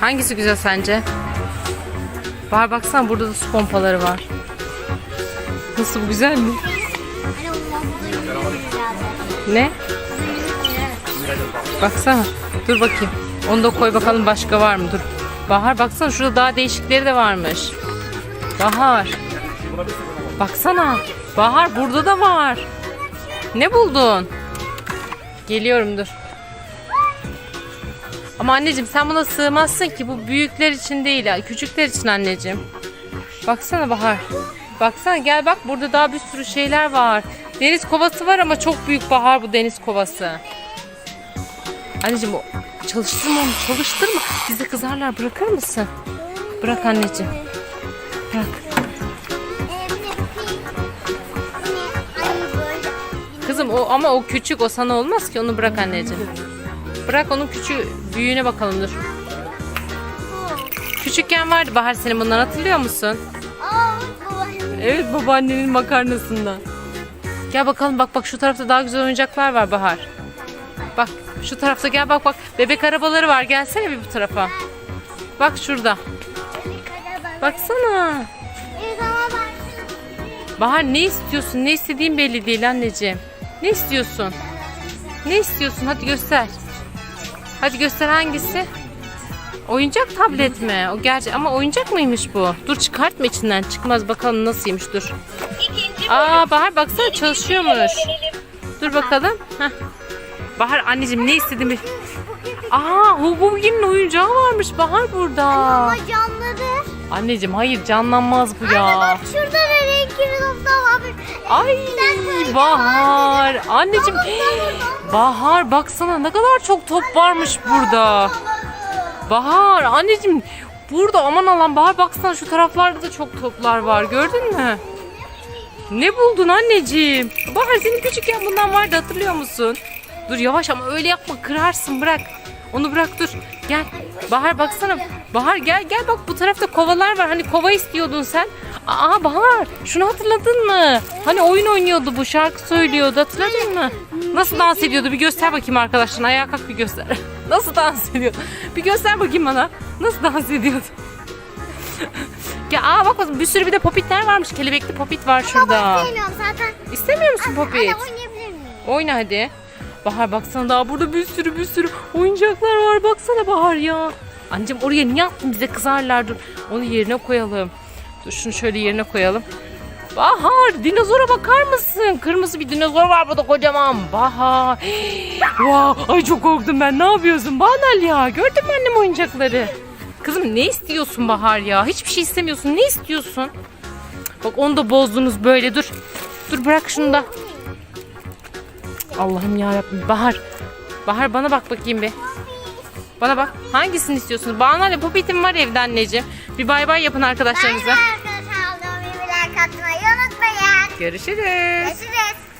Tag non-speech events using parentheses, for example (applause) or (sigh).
Hangisi güzel sence? Bahar baksana burada da su pompaları var. Nasıl bu güzel mi? Ne? Baksana. Dur bakayım. Onu da koy bakalım başka var mı? Dur. Bahar baksana şurada daha değişikleri de varmış. Bahar. Baksana. Bahar burada da var. Ne buldun? Geliyorum dur. Ama anneciğim sen buna sığmazsın ki. Bu büyükler için değil. ha, Küçükler için anneciğim. Baksana Bahar. Baksana gel bak burada daha bir sürü şeyler var. Deniz kovası var ama çok büyük Bahar bu deniz kovası. Anneciğim o çalıştırma onu çalıştırma. Bize kızarlar bırakır mısın? Bırak anneciğim. Bırak. Kızım o ama o küçük o sana olmaz ki onu bırak anneciğim. Bırak onun küçüğü büyüğüne bakalım dur. Küçükken vardı Bahar senin bundan hatırlıyor musun? Aa babaannem. Evet babaannenin makarnasından. Gel bakalım bak bak şu tarafta daha güzel oyuncaklar var Bahar. Bak şu tarafta gel bak bak bebek arabaları var gelsene bir bu tarafa. Bak şurada. Baksana. Bahar ne istiyorsun? Ne istediğin belli değil anneciğim. Ne istiyorsun? Ne istiyorsun? Hadi göster. Hadi göster hangisi? Oyuncak tablet mi? O gerçi ama oyuncak mıymış bu? Dur çıkartma içinden. Çıkmaz bakalım nasılmış dur. Aa Bahar baksana çalışıyormuş. Dur bakalım. Heh. Bahar anneciğim ne istediğimi... Aa Hugo Bugi'nin oyuncağı varmış Bahar burada. ama canlıdır. Anneciğim hayır canlanmaz bu ya. Bak şurada da renkli bir nokta var. Ay Bahar. Anneciğim Bahar baksana ne kadar çok top varmış burada. Bahar anneciğim burada aman Allah'ım Bahar baksana şu taraflarda da çok toplar var gördün mü? Ne buldun anneciğim? Bahar senin küçükken bundan vardı hatırlıyor musun? Dur yavaş ama öyle yapma kırarsın bırak. Onu bırak dur. Gel. Bahar baksana. Bahar gel gel bak bu tarafta kovalar var. Hani kova istiyordun sen. Aa Bahar şunu hatırladın mı? Hani oyun oynuyordu bu şarkı söylüyordu hatırladın mı? Nasıl dans ediyordu bir göster bakayım arkadaşlar. Ayağa kalk bir göster. (laughs) Nasıl dans ediyor? Bir göster bakayım bana. Nasıl dans ediyordu? (laughs) ya aa bak bir sürü bir de popitler varmış. Kelebekli popit var şurada. Sevmiyorum zaten. İstemiyor musun popit? Anne oynayabilir miyim? Oyna hadi. Bahar baksana daha burada bir sürü bir sürü oyuncaklar var. Baksana Bahar ya. Anneciğim oraya niye attın bize kızarlar dur. Onu yerine koyalım. Dur şunu şöyle yerine koyalım. Bahar dinozora bakar mısın? Kırmızı bir dinozor var burada kocaman. Bahar. (gasps) Wow, ay çok korktum ben. Ne yapıyorsun Banal ya? Gördün mü annem oyuncakları? Kızım ne istiyorsun Bahar ya? Hiçbir şey istemiyorsun. Ne istiyorsun? Bak onu da bozdunuz böyle dur. Dur bırak şunu da. Allah'ım ya Bahar. Bahar bana bak bakayım bir. Bana bak. Hangisini istiyorsun? Bana ile popitim var evde anneciğim. Bir bay bay yapın arkadaşlarınıza. Arkadaşlar videomu like atmayı unutmayın. Görüşürüz. Görüşürüz.